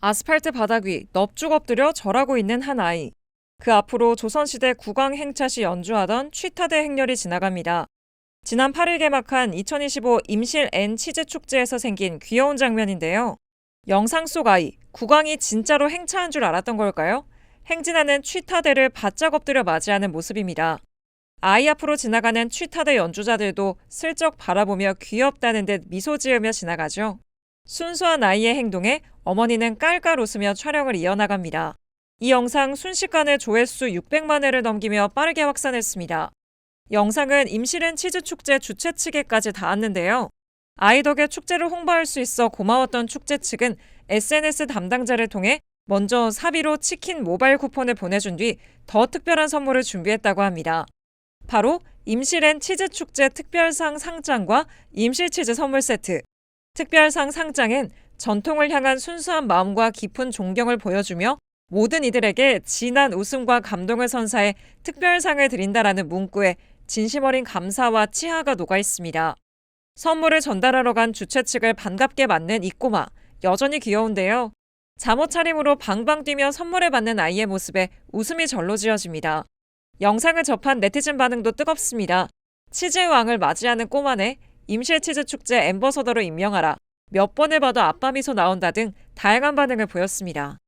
아스팔트 바닥 위 넙죽 엎드려 절하고 있는 한 아이. 그 앞으로 조선시대 국왕 행차 시 연주하던 취타대 행렬이 지나갑니다. 지난 8일 개막한 2025 임실 N 치즈 축제에서 생긴 귀여운 장면인데요. 영상 속 아이, 국왕이 진짜로 행차한 줄 알았던 걸까요? 행진하는 취타대를 바짝 엎드려 맞이하는 모습입니다. 아이 앞으로 지나가는 취타대 연주자들도 슬쩍 바라보며 귀엽다는 듯 미소 지으며 지나가죠. 순수한 아이의 행동에 어머니는 깔깔 웃으며 촬영을 이어나갑니다. 이 영상 순식간에 조회수 600만 회를 넘기며 빠르게 확산했습니다. 영상은 임실은 치즈 축제 주최 측에까지 닿았는데요. 아이 덕에 축제를 홍보할 수 있어 고마웠던 축제 측은 SNS 담당자를 통해 먼저 사비로 치킨 모바일 쿠폰을 보내준 뒤 더 특별한 선물을 준비했다고 합니다. 바로 임실엔 치즈 축제 특별상 상장과 임실 치즈 선물 세트. 특별상 상장엔 전통을 향한 순수한 마음과 깊은 존경을 보여주며 모든 이들에게 진한 웃음과 감동을 선사해 특별상을 드린다라는 문구에 진심 어린 감사와 치하가 녹아 있습니다. 선물을 전달하러 간 주최 측을 반갑게 맞는 이 꼬마, 여전히 귀여운데요. 잠옷 차림으로 방방 뛰며 선물을 받는 아이의 모습에 웃음이 절로 지어집니다. 영상을 접한 네티즌 반응도 뜨겁습니다. 치즈의 왕을 맞이하는 꼬마네, 임실 치즈 축제 엠버서더로 임명하라, 몇 번을 봐도 아빠 미소 나온다 등 다양한 반응을 보였습니다.